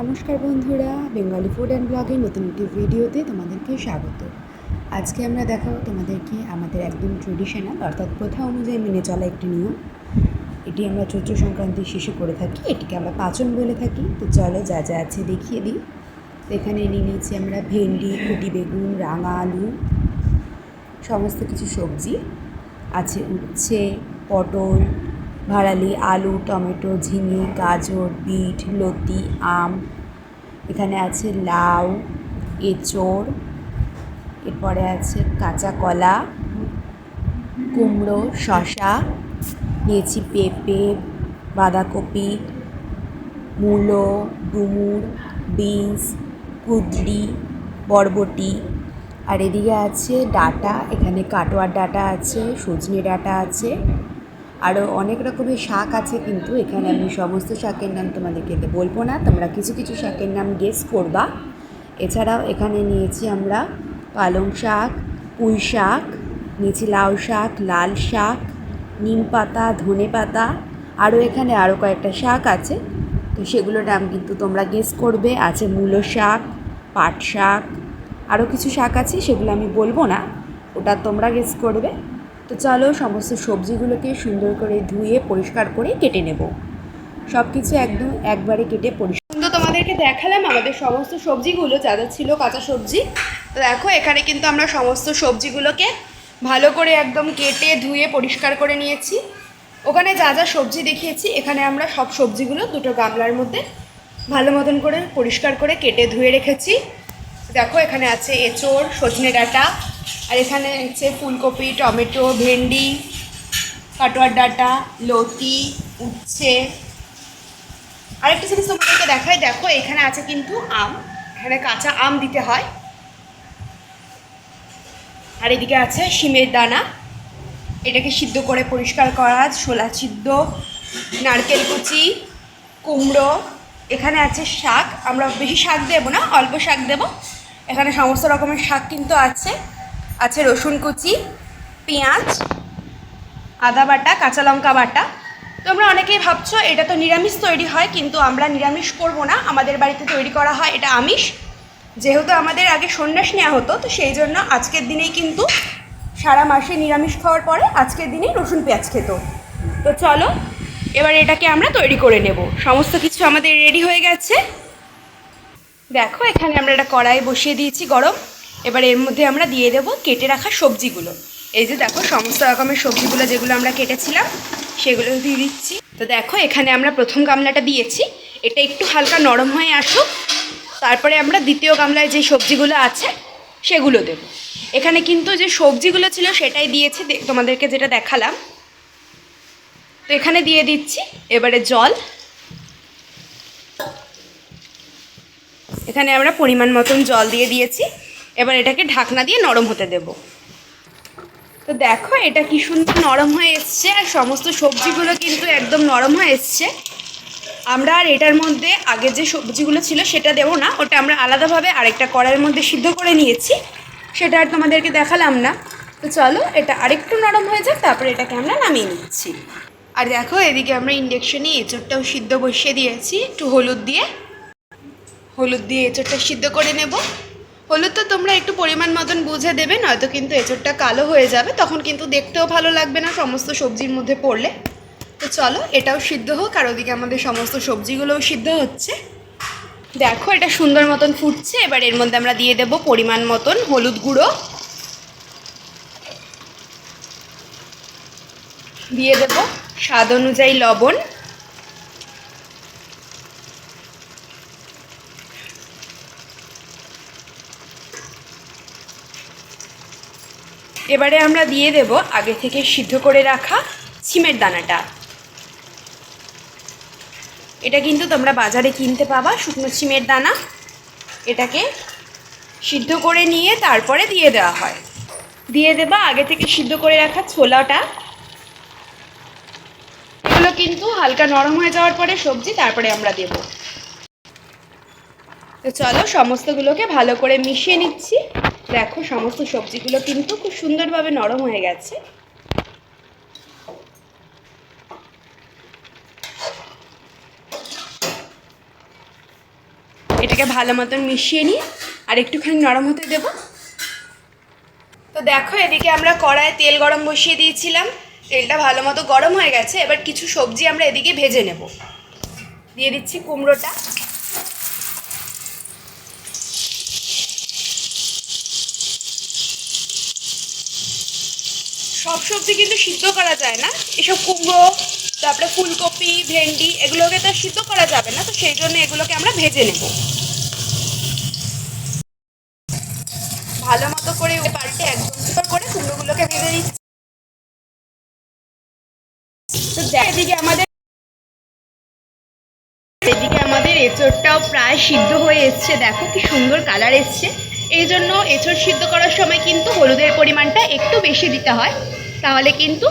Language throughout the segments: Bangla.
নমস্কার বন্ধুরা, বেঙ্গলি ফুড অ্যান্ড ব্লগের নতুন একটি ভিডিওতে তোমাদেরকে স্বাগত। আজকে আমরা দেখাবো তোমাদেরকে আমাদের একদম ট্রেডিশনাল অর্থাৎ প্রথা অনুযায়ী মেনে চলা একটি নিয়ম। এটি আমরা চৈত্র সংক্রান্তির শেষে করে থাকি, এটিকে আমরা পাচন বলে থাকি। তো চলো যা যা আছে দেখিয়ে দিই। এখানে নিয়ে নিয়েছি আমরা ভেন্ডি, কুটি বেগুন, রাঙা আলু, সমস্ত কিছু সবজি। আছে উচ্ছে, পটল ভাড়ালি, আলু, টমেটো, ঝিঙে, গাজর, বিট, লতি, আম। এখানে আছে লাউ, এঁচড়, এরপরে আছে কাঁচা কলা, কুমড়ো শশা নিয়েছি পেঁপে, বাঁধাকপি, মূলো, ডুমুর, বিনস কুদরি বরবটি। আর এদিকে আছে ডাটা, এখানে কাটোয়ার ডাটা আছে, সজনে ডাটা আছে। আরও অনেক রকমের শাক আছে কিন্তু এখানে আমি সমস্ত শাকের নাম তোমাদেরকে বলব না। তোমরা কিছু কিছু শাকের নাম গেস করবা। এছাড়াও এখানে নিয়েছি আমরা পালং শাক, পুঁই শাক, নিয়েছি লাউ শাক, লাল শাক, নিম পাতা, ধনে পাতা আরও এখানে আরও কয়েকটা শাক আছে। তো সেগুলোর নাম কিন্তু তোমরা গেস করবে। আছে মূলো শাক, পাট শাক আরও কিছু শাক আছে, সেগুলো আমি বলব না। ওটা তোমরা গেস করবে। তো চলো সমস্ত সবজিগুলোকে সুন্দর করে ধুয়ে, পরিষ্কার করে কেটে নেব। সব কিছু একদম একবারে কেটে পরিষ্কার তো তোমাদেরকে দেখালাম আমাদের সমস্ত সবজিগুলো, যা যা ছিল কাঁচা সবজি। তো দেখো, এখানে কিন্তু আমরা সমস্ত সবজিগুলোকে ভালো করে একদম কেটে, ধুয়ে, পরিষ্কার করে নিয়েছি। ওখানে যা যা সবজি দেখিয়েছি, এখানে আমরা সব সবজিগুলো দুটো গামলার মধ্যে ভালো মতন করে পরিষ্কার করে কেটে ধুয়ে রেখেছি। দেখো, এখানে আছে এঁচোড়, সজনে ডাঁটা, আর এখানে আছে ফুলকপি, টমেটো, ভেন্ডি, কাটোয়ার ডাঁটা, লতি, উচ্ছে। আরেকটা জিনিস তোমাদেরকে দেখায় দেখো, এখানে আছে কিন্তু আম, এখানে কাঁচা আম দিতে হয়। আর এদিকে আছে শিমের দানা, এটাকে সিদ্ধ করে পরিষ্কার করা, ছোলা সিদ্ধ, নারকেল কুচি, কুমড়ো, এখানে আছে শাক, আমরা বেশি শাক দেবো না, অল্প শাক দেব। এখানে সমস্ত রকমের শাক কিন্তু আছে। আছে রসুন কুচি, পেঁয়াজ, আদা বাটা, কাঁচা লঙ্কা বাটা। তোমরা অনেকেই ভাবছ, এটা তো নিরামিষ তৈরি হয়, কিন্তু আমরা নিরামিষ করব না। আমাদের বাড়িতে তৈরি করা হয় এটা আমিষ। যেহেতু আমাদের আগে সন্ন্যাস নেওয়া হতো, তো সেই জন্য আজকের দিনেই কিন্তু সারা মাসে নিরামিষ খাওয়ার পরে আজকের দিনেই রসুন, পেঁয়াজ খেত। তো চলো, এবার এটাকে আমরা তৈরি করে নেব। সমস্ত কিছু আমাদের রেডি হয়ে গেছে। দেখো, এখানে আমরা একটা কড়াই বসিয়ে দিয়েছি গরম। এবার এর মধ্যে আমরা দিয়ে দেবো কেটে রাখা সবজিগুলো। এই যে দেখো, সমস্ত রকমের সবজিগুলো যেগুলো আমরা কেটেছিলাম সেগুলো দিয়ে দিচ্ছি। তো দেখো, এখানে আমরা প্রথম গামলাটা দিয়েছি। এটা একটু হালকা নরম হয়ে আসুক। তারপরে আমরা দ্বিতীয় গামলায় যে সবজিগুলো আছে, সেগুলো দেব। এখানে কিন্তু যে সবজিগুলো ছিল, সেটাই দিয়েছি। তোমাদেরকে যেটা দেখালাম। তো এখানে দিয়ে দিচ্ছি। এবারে জল। এখানে আমরা পরিমাণ মতন জল দিয়ে দিয়েছি। এবার এটাকে ঢাকনা দিয়ে নরম হতে দেব। তো দেখো, এটা কি সুন্দর নরম হয়ে এসছে আর সমস্ত সবজিগুলো কিন্তু একদম নরম হয়ে এসছে। আমরা আর এটার মধ্যে আগে যে সবজিগুলো ছিল সেটা দেবো না, ওটা আমরা আলাদাভাবে আরেকটা কড়াইয়ের মধ্যে সিদ্ধ করে নিয়েছি। সেটা আর তোমাদেরকে দেখালাম না। তো চলো, এটা আরেকটু নরম হয়ে যাক, তারপরে এটাকে আমরা নামিয়ে নিচ্ছি। আর দেখো, এদিকে আমরা ইন্ডাকশনে এঁচড়টাও সিদ্ধ বসিয়ে দিয়েছি, একটু হলুদ দিয়ে। হলুদ দিয়ে এঁচড়টা সিদ্ধ করে নেব। হলুদ তো তোমরা একটু পরিমাণ মতন বুঝে দেবে, নয়তো কিন্তু এঁচড়টা কালো হয়ে যাবে, তখন কিন্তু দেখতেও ভালো লাগবে না সমস্ত সবজির মধ্যে পড়লে। তো চলো, এটাও সিদ্ধ হোক, আর ওদিকে আমাদের সমস্ত সবজিগুলোও সিদ্ধ হচ্ছে। দেখো, এটা সুন্দর মতন ফুটছে, এবার এর মধ্যে আমরা দিয়ে দেব পরিমাণ মতন হলুদ গুঁড়ো। দিয়ে দেব স্বাদ অনুযায়ী লবণ। এবারে আমরা দিয়ে দেব আগে থেকে সিদ্ধ করে রাখা সিমের দানাটা। এটা কিন্তু তোমরা বাজারে কিনতে পাবা শুকনো সিমের দানা। এটাকে সিদ্ধ করে নিয়ে তারপরে দিয়ে দেওয়া হয়। দিয়ে দেবা আগে থেকে সিদ্ধ করে রাখা ছোলাটা। এগুলো কিন্তু হালকা নরম হয়ে যাওয়ার পরে সবজি তারপরে আমরা দেব। তো চলো সমস্তগুলোকে ভালো করে মিশিয়ে নিচ্ছি। দেখো, সমস্ত সবজিগুলো কিন্তু খুব সুন্দরভাবে নরম হয়ে গেছে। এটাকে ভালো মতন মিশিয়ে নিয়ে আর একটুখানি নরম হতে দেবো। তো দেখো, এদিকে আমরা কড়ায় তেল গরম বসিয়ে দিয়েছিলাম। তেলটা ভালো মতো গরম হয়ে গেছে। এবার কিছু সবজি আমরা এদিকে ভেজে নেব। দিয়ে দিচ্ছি কুমড়োটা। সব সবজি কিন্তু সিদ্ধ করা যায় না। এসব কুমড়ো, তারপরে ফুলকপি, ভেন্ডি এগুলোকে তো সিদ্ধ করা যাবে না, তো সেই জন্য এগুলোকে আমরা ভেজে নেব। ভালো মতো করে পাল্টে একদম করে কুমড়োগুলোকে ভেজে নিচ্ছি। তো এদিকে আমাদের এদিকে আমাদের এঁচড়টাও প্রায় সিদ্ধ হয়ে এসছে। দেখো কি সুন্দর কালার এসছে। এই জন্য এঁচড় সিদ্ধ করার সময় কিন্তু হলুদের পরিমাণটা একটু বেশি দিতে হয়, তাহলে কিন্তু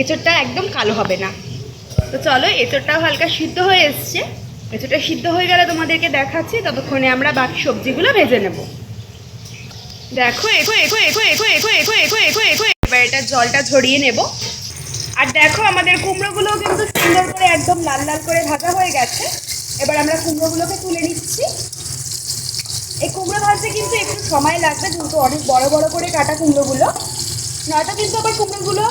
এঁচড়টা একদম কালো হবে না। তো চলো, এঁচড়টাও হালকা সিদ্ধ হয়ে এসছে। এঁচড়টা সিদ্ধ হয়ে গেলে তোমাদেরকে দেখাচ্ছি, ততক্ষণে আমরা বাকি সবজিগুলো ভেজে নেব। দেখো এগো এগো এগো এগো এগো এগো এগো এগো এগো এবার এটা জলটা ঝরিয়ে নেব। আর দেখো, আমাদের কুমড়োগুলোও কিন্তু সুন্দর করে একদম লাল লাল করে ভাজা হয়ে গেছে। এবার আমরা কুমড়োগুলোকে তুলে নিচ্ছি। এই কুমড়ো ভাজতে কিন্তু একটু সময় লাগবে, যেহেতু অনেক বড় বড় করে কাটা কুমড়োগুলো। নয়তো কিন্তু আবার কুমড়োগুলো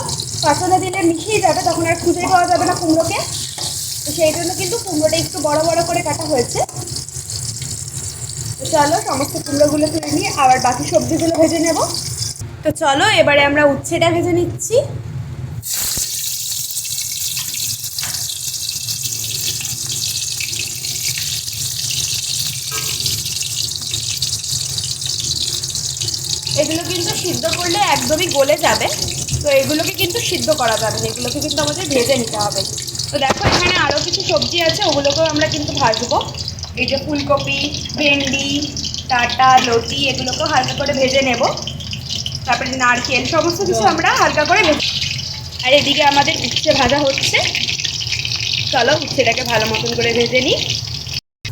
পাচনে দিলে মিশিয়ে যাবে, তখন আর খুঁজে পাওয়া যাবে না কুমড়োকে। তো সেই জন্য কিন্তু কুমড়োটা একটু বড় বড় করে কাটা হয়েছে। চলো, সমস্ত কুমড়োগুলো তুলে নিয়ে আবার বাকি সবজিগুলো ভেজে নেব। তো চলো, এবারে আমরা উচ্ছেটা ভেজে নিচ্ছি এগুলো কিন্তু সিদ্ধ করলে একদমই গলে যাবে। তো এগুলোকে কিন্তু সিদ্ধ করা যাবে না এগুলোকে কিন্তু আমাদের ভেজে নিতে হবে। তো দেখো এখানে আরও কিছু সবজি আছে ওগুলোকেও আমরা কিন্তু ভাজবো। এই যে ফুলকপি ভেন্ডি টাটা লটি এগুলোকেও হালকা করে ভেজে নেব। তারপরে নারকেল সমস্ত কিছু আমরা হালকা করে ভেজে আর এদিকে আমাদের উচ্ছে ভাজা হচ্ছে। চলো উচ্ছেটাকে ভালো মতন করে ভেজে নিই।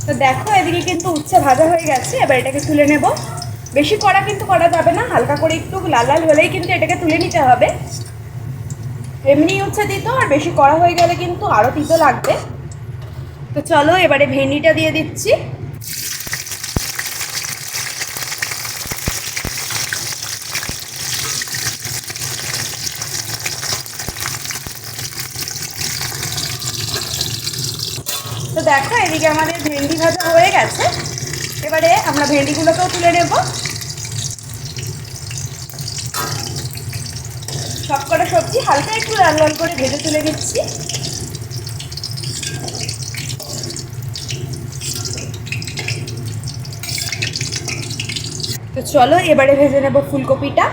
তো দেখো এদিকে কিন্তু উচ্ছে ভাজা হয়ে গেছে এবার এটাকে তুলে নেব। বেশি কড়া কিন্তু করা যাবে না, হালকা করে একটু লাল লাল হলেই কিন্তু এটাকে তুলে নিতে হবে। এমনি হচ্ছে দিত, আর বেশি কড়া হয়ে গেলে কিন্তু আরও তিতো লাগবে। তো চলো, এবারে ভেন্ডিটা দিয়ে দিচ্ছি। তো দেখো, এদিকে আমাদের ভেন্ডি ভাজা হয়ে গেছে। এবারে আমরা ভেন্ডিগুলোকেও তুলে নেব। সবকটা সবজি হালকা একটু লাল লাল করে ভেজে তুলে নিচ্ছি। তো চলো এবারে ভেজে নেব ফুলকপিটা।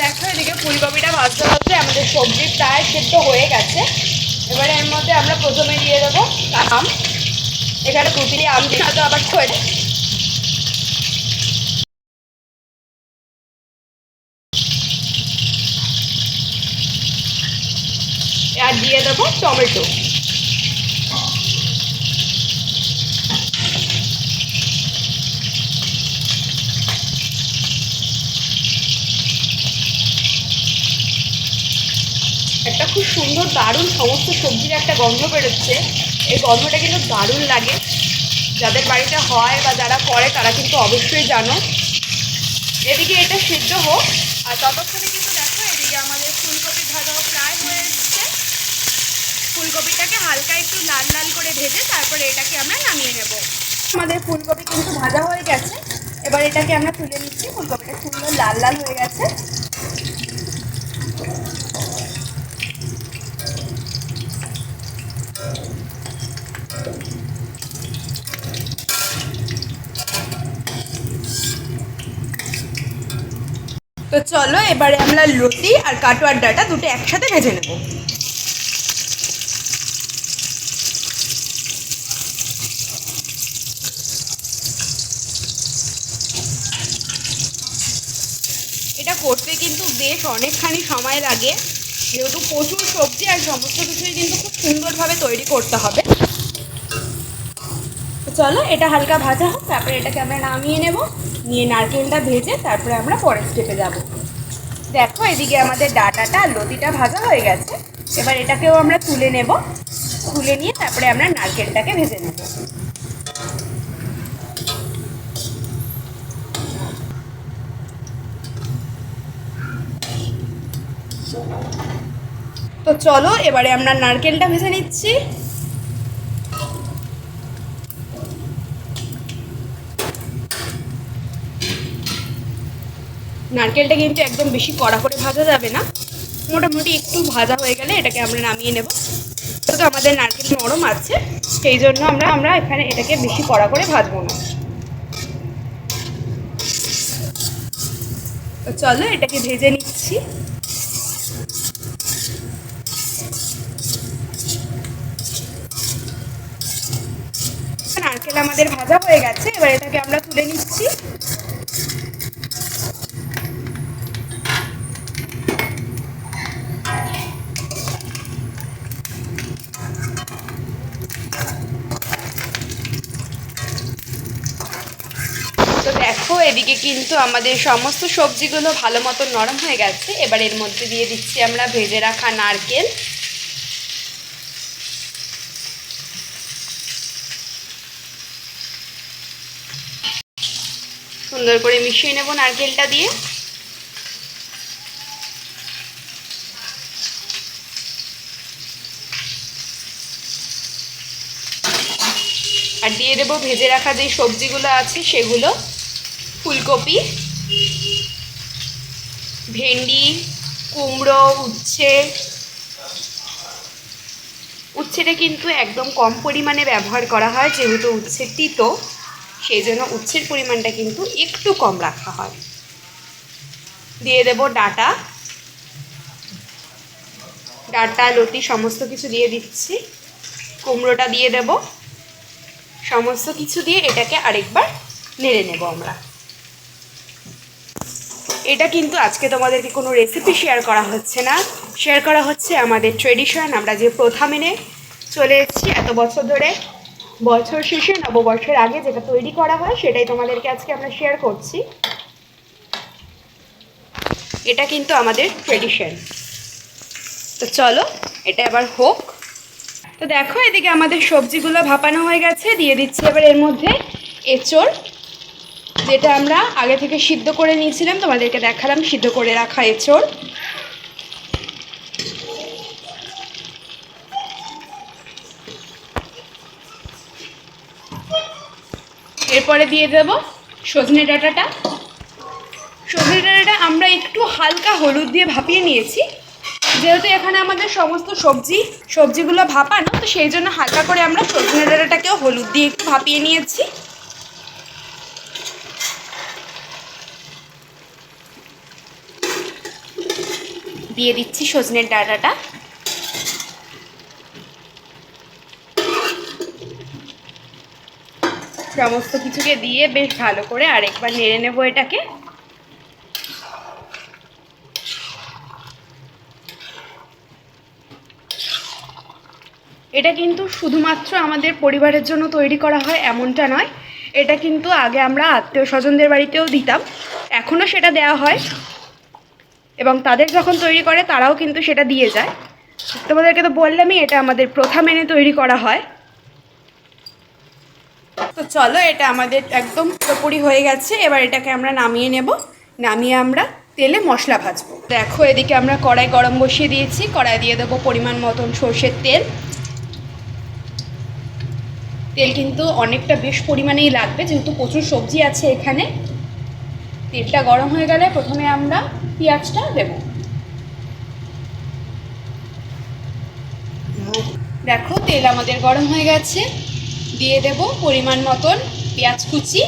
দেখো, এদিকে ফুলকপিটা ভাজতে ভাজতে আমাদের সবজি প্রায় সেদ্ধ হয়ে গেছে। এবারে এর মধ্যে আমরা প্রথমে দিয়ে দেবো আম। এখানে দু আম দিয়ে আবার যায় আর দিয়ে দেবো টমেটো। একটা খুব সুন্দর, দারুণ সমস্ত সবজির একটা গন্ধ বেরোচ্ছে। এই গন্ধটা কিন্তু দারুণ লাগে। যাদের বাড়িতে হয় বা যারা করে, তারা কিন্তু অবশ্যই জানো। এদিকে এটা সিদ্ধ হোক, আর ততক্ষণে কিন্তু দেখো, এদিকে আমাদের ফুলকপি ভাজাও প্রায় হয়ে এসছে। ফুলকপিটাকে হালকা একটু লাল লাল করে ভেজে তারপরে এটাকে আমরা নামিয়ে নেব। আমাদের ফুলকপি কিন্তু ভাজা হয়ে গেছে। এবার এটাকে আমরা তুলে নিচ্ছি। ফুলকপিটা সুন্দর লাল লাল হয়ে গেছে। তো চলো, এবারে আমরা লতি আর কাটোয়ার ডাটা দুটো একসাথে ভেজে নেব। এটা করতে কিন্তু বেশ অনেকখানি সময় লাগে। যেহেতু প্রচুর সবজি আর সমস্ত কিছুই কিন্তু খুব সুন্দরভাবে তৈরি করতে হবে। চলো, এটা হালকা ভাজা হোক, তারপরে এটাকে আমরা নামিয়ে নেব, নিয়ে নারকেলটা ভেজে তারপরে আমরা পরের স্টেপে যাব। দেখো, এদিকে আমাদের ডাটাটা লতিটা ভাজা হয়ে গেছে। এবার এটাকেও আমরা তুলে নেব। তুলে নিয়ে তারপরে আমরা নারকেলটাকে ভেজে নেব। তো চলো, এবারে আমরা নারকেলটা ভেজে নিচ্ছি। নারকেলটা কিন্তু একদম বেশি কড়া করে ভাজা যাবে না। মোটামুটি একটু ভাজা হয়ে গেলে এটাকে আমরা নামিয়ে নেব। তো আমাদের নারকেল নরম আছে, সেই জন্য আমরা আমরা এখানে এটাকে বেশি কড়া করে ভাজবো না। চলো, এটাকে ভেজে নিচ্ছি। নারকেল আমাদের ভাজা হয়ে গেছে, এবার এটাকে আমরা তুলে নিচ্ছি। দেখো, এদিকে কিন্তু আমাদের সমস্ত সবজিগুলো ভালো মতো নরম হয়ে গেছে। এবার এর মধ্যে দিয়ে দিচ্ছি আমরা ভেজে রাখা নারকেল। সুন্দর করে মিশিয়ে নেব নারকেলটা দিয়ে। আর দিয়ে দেবো ভেজে রাখা যে সবজিগুলো আছে সেগুলো, ফুলকপি, ভেন্ডি, কুমড়ো, উচ্ছে। উচ্ছেটা কিন্তু একদম কম পরিমাণে ব্যবহার করা হয়, যেহেতু উচ্ছে তিতো। সেই জন্য উচ্ছের পরিমাণটা কিন্তু একটু কম রাখা হয়। দিয়ে দেব ডাটা। ডাটা, লতি, সমস্ত কিছু দিয়ে দিচ্ছি। কুমড়োটা দিয়ে দেব। সমস্ত কিছু দিয়ে এটাকে আরেকবার নেড়ে নেব আমরা। এটা কিন্তু আজকে তোমাদেরকে কোনো রেসিপি শেয়ার করা হচ্ছে না। শেয়ার করা হচ্ছে আমাদের ট্রেডিশন আমরা যে প্রথা মেনে চলে এসেছি এত বছর ধরে। বছর শেষে, নববর্ষের আগে যেটা তৈরি করা হয়, সেটাই তোমাদেরকে আজকে আমরা শেয়ার করছি। এটা কিন্তু আমাদের ট্রেডিশন তো চলো, এটা এবার হোক। তো দেখো, এদিকে আমাদের সবজিগুলো ভাপানো হয়ে গেছে, দিয়ে দিচ্ছি এবার এর মধ্যে এঁচড়, যেটা আমরা আগে থেকে সিদ্ধ করে নিয়েছিলাম, তোমাদেরকে দেখালাম, সিদ্ধ করে রাখা এঁচড়। এরপরে দিয়ে দেব সজনে ডাঁটাটা। সজনে ডাঁটাটা আমরা একটু হালকা হলুদ দিয়ে ভাপিয়ে নিয়েছি। যেহেতু এখানে আমাদের সমস্ত সবজি, সবজিগুলো ভাপানো, তো সেই জন্য হালকা করে আমরা সজনে ডাঁটাটাকেও হলুদ দিয়ে একটু ভাপিয়ে নিয়েছি। দিয়ে দিচ্ছি সজনের ডাঁটাটা। সমস্ত কিছুকে দিয়ে বেশ ভালো করে আরেকবার নেড়ে নেব এটাকে। এটা কিন্তু শুধুমাত্র আমাদের পরিবারের জন্য তৈরি করা হয়, এমনটা নয়। এটা কিন্তু আগে আমরা আত্মীয় স্বজনদের বাড়িতেও দিতাম। এখনও সেটা দেওয়া হয়। এবং তাদের যখন তৈরি করে, তারাও কিন্তু সেটা দিয়ে যায়। তোমাদেরকে তো বললামই, এটা আমাদের প্রথা মেনে তৈরি করা হয়। তো চলো, এটা আমাদের একদম পুরোপুরি হয়ে গেছে। এবার এটাকে আমরা নামিয়ে নেব। নামিয়ে আমরা তেলে মশলা ভাজবো। দেখো, এদিকে আমরা কড়াই গরম বসিয়ে দিয়েছি। কড়াই দিয়ে দেবো পরিমাণ মতন সর্ষের তেল। তেল কিন্তু অনেকটা বেশ পরিমাণেই লাগবে, যেহেতু প্রচুর সবজি আছে এখানে। তেলটা গরম হয়ে গেলে প্রথমে আমরা পেঁয়াজটা দেব। দেখো, তেল আমাদের গরম হয়ে গেছে। দিয়ে দেব পরিমাণ মতন পেঁয়াজ কুচি।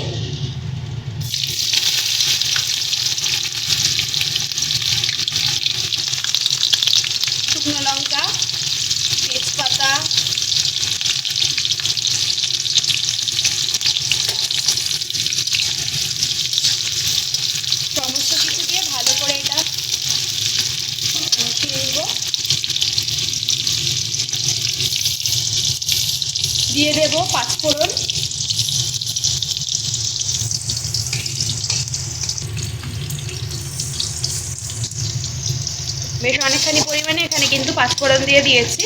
দিয়ে দেব পাঁচফোড়ন বেশ অনেকখানি পরিমাণে এখানে কিন্তু পাঁচফোড়ন দিয়ে দিয়েছি।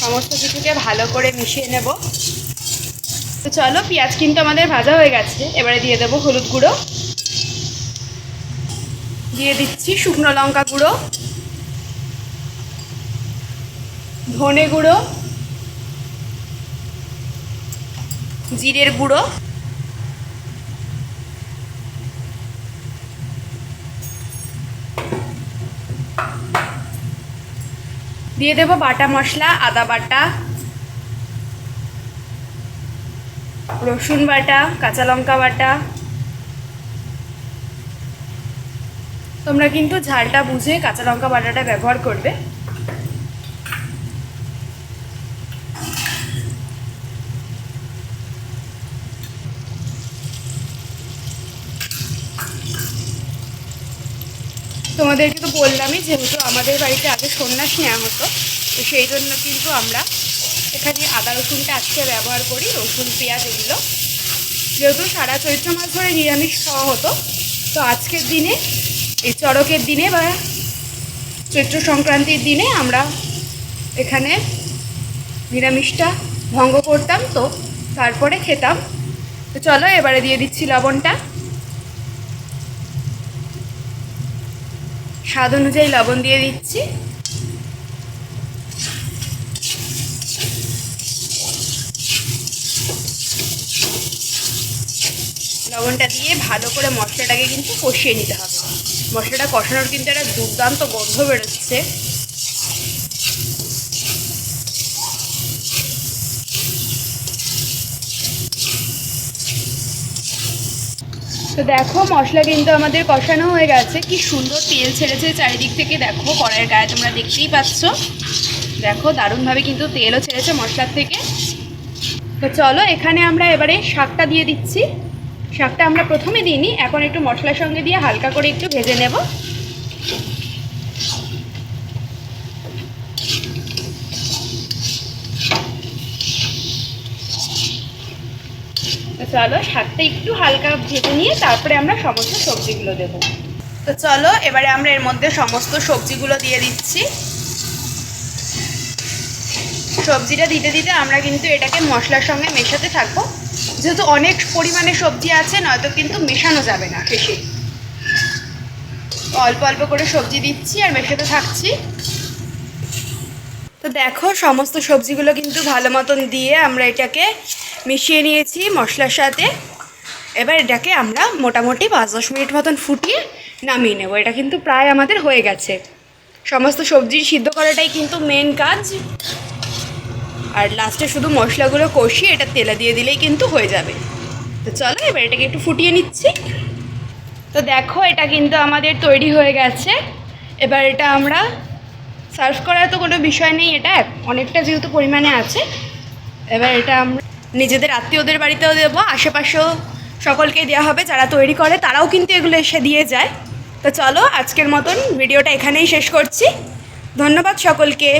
সমস্ত কিছুকে ভালো করে মিশিয়ে নেব। তো চলো, পেঁয়াজ কিন্তু আমাদের ভাজা হয়ে গেছে। এবারে দিয়ে দেব হলুদ গুঁড়ো। দিয়ে দিচ্ছি শুকনো লঙ্কা গুঁড়ো। ধনে গুঁড়ো, জিরের গুঁড়ো, দিয়ে দেবো বাটা মশলা, আদা বাটা, রসুন বাটা, কাঁচা লঙ্কা বাটা। তোমরা কিন্তু ঝালটা বুঝে কাঁচা লঙ্কা বাটাটা ব্যবহার করবে। তোমাদেরকে তো বললামই যেহেতু আমাদের বাড়িতে আগে সন্ন্যাস নেওয়া হতো, তো সেই জন্য কিন্তু আমরা এখানে আদা রসুনটা আজকে ব্যবহার করি, রসুন, পেঁয়াজ এগুলো। যেহেতু সারা চৈত্র মাস ধরে নিরামিষ খাওয়া হতো, তো আজকের দিনে, এই চড়কের দিনে বা চৈত্র সংক্রান্তির দিনে আমরা এখানে নিরামিষটা ভঙ্গ করতাম, তো তারপরে খেতাম। তো চলো এবারে দিয়ে দিচ্ছি লবণটা। স্বাদ অনুযায়ী লবণ দিয়ে দিচ্ছি। লবণটা দিয়ে ভালো করে মশলাটাকে কিন্তু কষিয়ে নিতে হবে। মশলাটা কষানোর কিন্তু একটা দুর্দান্ত গন্ধ বেরোচ্ছে। তো দেখো, মশলা কিন্তু আমাদের কষানো হয়ে গেছে। কি সুন্দর তেল ছেড়েছে চারিদিক থেকে। দেখো, কড়াইয়ের গায়ে তোমরা দেখতেই পাচ্ছ। দেখো, দারুণভাবে কিন্তু তেলও ছেড়েছে মশলার থেকে। তো চলো, এখানে আমরা এবারে শাকটা দিয়ে দিচ্ছি। শাকটা আমরা প্রথমে দিইনি, এখন একটু মশলার সঙ্গে দিয়ে হালকা করে একটু ভেজে নেব। চলো শাকটা একটু হালকা ভেজে নিয়ে তারপরে আমরা সমস্ত সবজিগুলো দেব। তো চলো, এবারে আমরা এর মধ্যে সমস্ত সবজিগুলো দিয়ে দিচ্ছি। সবজিটা দিতে দিতে আমরা কিন্তু এটাকে মশলার সঙ্গে মেশাতে থাকব। যেহেতু অনেক পরিমাণে সবজি আছে, নয়তো কিন্তু মেশানো যাবে না শেষে। অল্প অল্প করে সবজি দিচ্ছি আর মেশাতে থাকছি। তো দেখো, সমস্ত সবজিগুলো কিন্তু ভালো মতন দিয়ে আমরা এটাকে মিশিয়ে নিয়েছি মশলার সাথে। এবার এটাকে আমরা মোটামুটি পাঁচ দশ মিনিট মতন ফুটিয়ে নামিয়ে নেব। এটা কিন্তু প্রায় আমাদের হয়ে গেছে। সমস্ত সবজি সিদ্ধ করাটাই কিন্তু মেন কাজ। আর লাস্টে শুধু মশলাগুলো কষিয়ে এটা তেলে দিয়ে দিলেই কিন্তু হয়ে যাবে। তো চলো, এবার এটাকে একটু ফুটিয়ে নিচ্ছি। তো দেখো, এটা কিন্তু আমাদের তৈরি হয়ে গেছে। এবার এটা আমরা সার্ভ করার তো কোনো বিষয় নেই। এটা অনেকটা যেহেতু পরিমাণে আছে, এবার এটা আমরা নিজেদের আত্মীয়দের বাড়িতেও দেবো, আশেপাশেও সকলকেই দেওয়া হবে, যারা তৈরি করে তারাও কিন্তু এগুলো এসে দিয়ে যায়। তো চলো, আজকের মতন ভিডিওটা এখানেই শেষ করছি। ধন্যবাদ সকলকে।